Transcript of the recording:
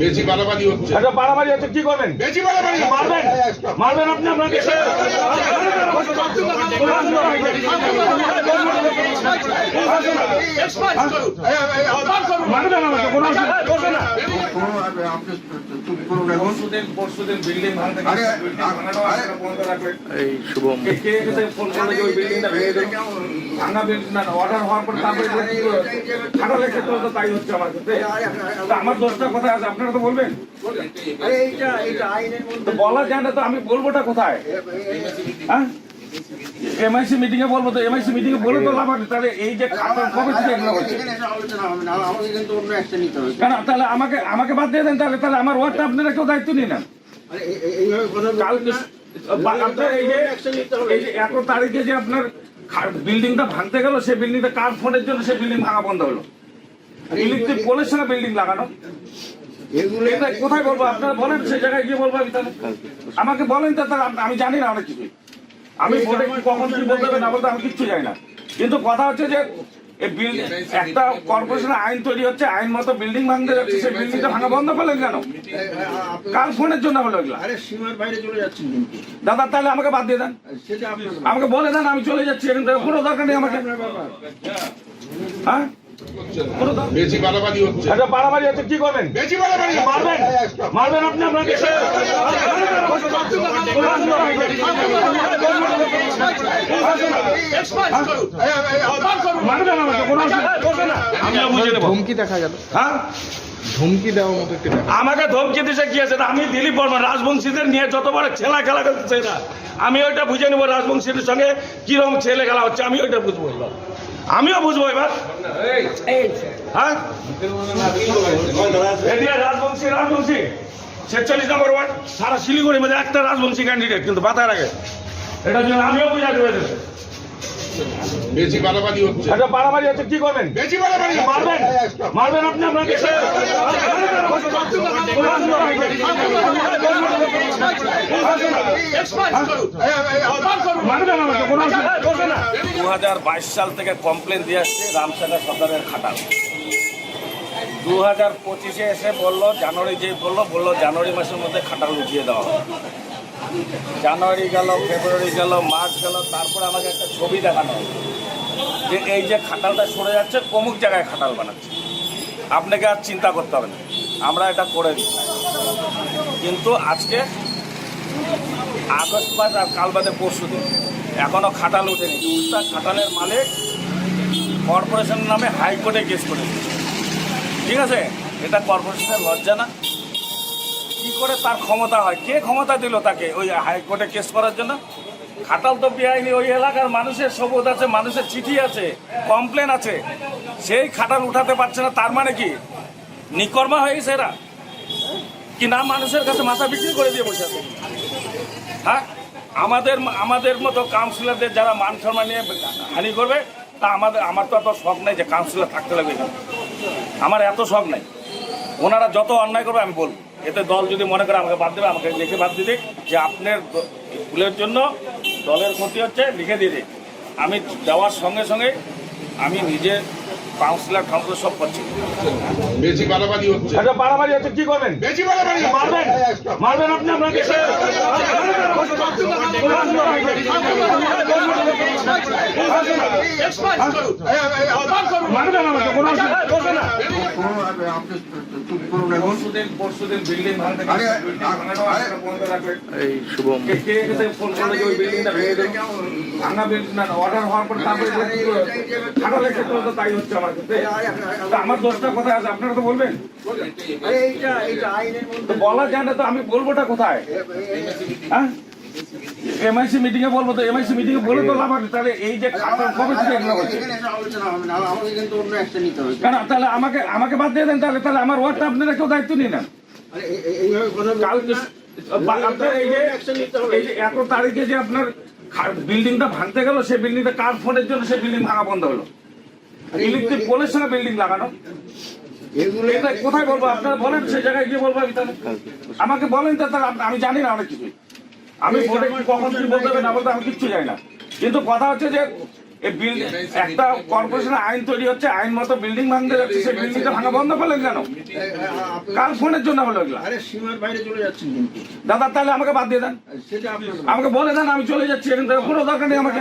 বেশি বাড়াবাড়ি হচ্ছে এটা বাড়াবাড়ি হচ্ছে কি করবেন বেশি বাড়াবাড়ি মারবেন মারবেন আপনি আপনাকে এই শুভম কে কে এসে ফোন করল যে ওই বিল্ডিংটা ভেঙে দেবে? ভাঙা বিল্ডিং না অর্ডার হওয়ার পর তারপরে তো তাই হচ্ছে আমার ক্ষেত্রে তা আমার দোষটা কোথায় আছে আপনারা তো বলবেন বলা যায় না তো আমি বলবোটা কোথায় হ্যাঁ এমআইসি মিটিং এ বলব তো এমআইসি মিটিং এ বলে তো লাভ আছে। তাহলে এই যে খাতা কবে থেকে এগুলো হচ্ছে? আমাকে কিন্তু অন্য একটা নিতে হবে। কেন তাহলে আমাকে আমাকে বাদ দিয়ে দেন তাহলে তাহলে আমার ওয়ার্ডটা আপনারা কেউ দায়িত্ব নিন। না আরে এই- এই- কথা বলতে- কালকে আপনার এই যে এই যে এত তারিখে যে আপনার বিল্ডিংটা ভাঙতে গেল সেই বিল্ডিংটা কার ফোনের জন্য সেই বিল্ডিং ভাঙা বন্ধ হলো? ইলেকট্রিক পোলের সঙ্গে বিল্ডিং লাগানো? কোথায় বলব? আপনারা বলেন সেই জায়গায় গিয়ে বলব আমি তাহলে। আমাকে বলেন তো তাহলে আমি জানি না অনেক কিছু আমি ভোটে কি কখন কি বলতে হবে না বলতে আমি কিচ্ছু জানি না। কিন্তু কথা হচ্ছে যে বিল- একটা কর্পোরেশনের আইন তৈরি হচ্ছে আইন মতো বিল্ডিং ভাঙতে যাচ্ছে সেই বিল্ডিংটা ভাঙা বন্ধ করলেন কেন? কার ফোনের জন্য হলো এগুলা? দাদা তাহলে আমাকে বাদ দিয়ে দেন। আমাকে বলে দেন আমি চলে যাচ্ছি এখান থেকে কোনো দরকার নেই আমাকে। হ্যাঁ? বেশি বাড়াবাড়ি হচ্ছে। একটা বাড়াবাড়ি হচ্ছে কি করবেন? বেশি বাড়াবাড়ি মারবেন? মারবেন আপনি আপনাকে? মারবেন আমাকে কোনো বুঝে নেব। দেখা গেল। হ্যাঁ? ধমকি দেওয়ার মতো একটি আমাকে ধমকি দিছে কি আছে? আমি দিলীপ বর্মা রাজবংশীদের নিয়ে যত বড় ছেলা খেলা করতেছে না আমি ওইটা বুঝে নেব রাজবংশীদের সঙ্গে কীরকম ছেলে খেলা হচ্ছে আমি ওইটা বুঝব। আমিও বুঝব এবার। হ্যাঁ? রাজবংশী রাজবংশী। ছেচল্লিশ নম্বর ওয়ার্ড সারা শিলিগুড়ির মধ্যে একটা রাজবংশী ক্যান্ডিডেট কিন্তু বাতার রাখে। এটার জন্য আমিও বুঝা দেবো। বেশি বাড়াবাড়ি হচ্ছে। বাড়াবাড়ি হচ্ছে কি করবেন? বেশি বাড়াবাড়ি মারবেন? মারবেন আপনি আপনাকে মারবেন আমাকে কোনো অসুবিধা করবে না দু হাজার বাইশ সাল থেকে কমপ্লেন দিয়ে আসছে রামসাগর সদরের খাটাল। দু হাজার পঁচিশে এসে বলল, জানুয়ারি যে বলল বলল জানুয়ারি মাসের মধ্যে খাটাল উঠিয়ে দেওয়া জানুয়ারি গেল, ফেব্রুয়ারি গেল, মার্চ গেল, তারপরে আমাকে একটা ছবি দেখানো যে এই যে খাটালটা সরে যাচ্ছে, অমুক জায়গায় খাটাল বানাচ্ছে। আপনাকে আর চিন্তা করতে হবে না, আমরা এটা করে দিই। কিন্তু আজকে আগস্ট মাস আর কাল বাদে পরশু দিন। এখনও খাটাল উঠেনি উল্টা খাটালের মালিক কর্পোরেশনের নামে হাইকোর্টে কেস করে দিয়েছে। ঠিক আছে? এটা কর্পোরেশনের লজ্জা না। কি করে তার ক্ষমতা হয়? কে ক্ষমতা দিল তাকে ওই হাইকোর্টে কেস করার জন্য? খাটাল তো বেআইনি। ওই এলাকার মানুষের সবুজ আছে, মানুষের চিঠি আছে, কমপ্লেন আছে। সেই খাটাল উঠাতে পারছে না। তার মানে কি? নিকর্মা হয়ে গেছে এরা কি না মানুষের কাছে মাথা বিক্রি করে দিয়ে বসে আছে? হ্যাঁ আমাদের আমাদের মতো কাউন্সিলরদের যারা মান সম্মান নিয়ে হানি করবে, তা আমাদের, আমার তো এত শখ নেই যে কাউন্সিলর থাকতে লাগবে। আমার এত শখ নাই। ওনারা যত অন্যায় করবে আমি বলব। এতে দল যদি মনে করে আমাকে বাদ দেবে, আমাকে লিখে বাদ দিয়ে যে আপনার ভুলের জন্য দলের ক্ষতি হচ্ছে, লিখে দিয়ে আমি দেওয়ার সঙ্গে সঙ্গে আমি নিজে কাউন্সিলর কাউন্সিলর সব করছি। বেশি বাড়াবাড়ি হচ্ছে। আচ্ছা বাড়াবাড়ি হচ্ছে কি করবেন? বেশি বাড়াবাড়ি মারবেন? মারবেন আপনি আপনাকে? এই শুভম ভেঙে বিল্ডিং না অর্ডার হওয়ার পর তারপরে খাটালের তো তাই হচ্ছে আমার ক্ষেত্রে আমার দোষটা কোথায় আছে আপনারা তো বলবেন এইটা এইটা আইনের মধ্যে বলা যায় না তো আমি বলবোটা কোথায়? হ্যাঁ? এমআইসি মিটিং এ বলব তো এমআইসি মিটিং এ বলে তো লাভ আছে তাহলে এই যে খাতা কবে থেকে এগুলো হচ্ছে? এখানে এসে আলোচনা হবে না আমাকে কিন্তু অন্য একটা নিতে হবে। কেন তাহলে আমাকে আমাকে বাদ দিয়ে দেন তাহলে তাহলে আমার ওয়ার্ডটা আপনারা কেউ দায়িত্ব নিন। না আরে এই- কালকে আপনার যে এই যে এত তারিখে যে আপনার বিল্ডিংটা ভাঙতে গেল সেই বিল্ডিংটা কার ফোনের জন্য সেই বিল্ডিং ভাঙা বন্ধ হলো? ইলেকট্রিক পোলের সঙ্গে বিল্ডিং লাগানো? এটা কোথায় বলব? আপনারা বলেন সেই জায়গায় গিয়ে বলব আমি তাহলে আমাকে বলেন তো তাহলে আমি জানি না অনেক কিছু আমি ভোটে কি কখন কি বলতে হবে না বলতে আমি কিচ্ছু জানি না। কিন্তু কথা হচ্ছে যে একটা কর্পোরেশনের আইন তৈরি হচ্ছে আইন মতো বিল্ডিং ভাঙতে যাচ্ছে সেই বিল্ডিংটা ভাঙা বন্ধ করলেন কেন? কাল ফোনের জন্য হলো এগুলা? দাদা তাহলে আমাকে বাদ দিয়ে দেন। আমাকে বলে দেন আমি চলে যাচ্ছি এখান থেকে কোনো দরকার নেই আমাকে।